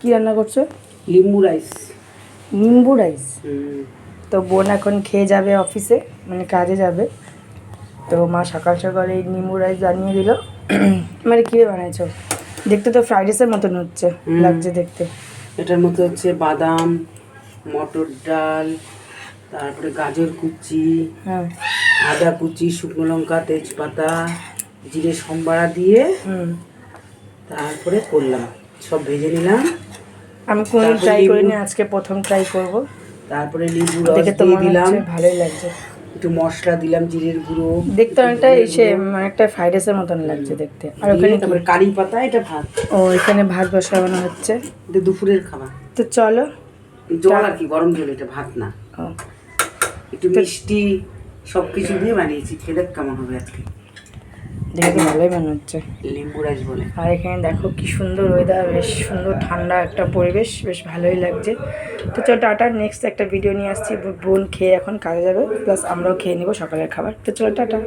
কি রান্না করছ? লিম্বু রাইস। নিম্বু রাইস? তো বোন এখন খেয়ে যাবে অফিসে মানে কাজে যাবে। তো মা সকাল সকাল এই নিম্বু রাইস বানিয়ে দিল। মানে কীভাবে বানাইছো? দেখতে তো ফ্রাইড রাইসের মতন হচ্ছে লাগছে দেখতে। এটার মতো হচ্ছে বাদাম মটর ডাল তারপরে গাজর কুচি হ্যাঁ। আদা কুচি শুকনো লঙ্কা তেজপাতা জিরে সম্বারা দিয়ে তারপরে করলাম। সব ভেজে নিলাম। আমি কোনো ট্রাই করিনি আজকে প্রথম ট্রাই করব। তারপরে লেবু রস দিয়ে দিলাম। ভালোই লাগছে। একটু মশলা দিলাম জিরের গুঁড়ো। দেখতে অনেকটা এসে অনেকটা ফ্রাইড রাইসের মতন লাগছে দেখতে। আর ওখানে তারপরে কারি পাতা এটা ভাত। ও এখানে ভাত বসানো হচ্ছে। এটা দুপুরের খাবার। তো চলো। জল আর কি গরম জল এটা ভাত না। একটু মিষ্টি সব কিছু দিয়ে বানিয়েছি। খেলে কেমন হবে আজকে? দেখে তো ভালোই মনে হচ্ছে। লেম্বু রাইস বলে। আর এখানে দেখো কি সুন্দর ওয়েদার বেশ সুন্দর ঠান্ডা একটা পরিবেশ বেশ ভালোই লাগছে। তো চলো টাটা নেক্সট একটা ভিডিও নিয়ে আসছি বোন খেয়ে এখন কাজে যাবে প্লাস আমরাও খেয়ে নেব সকালের খাবার। তো চলো টাটা।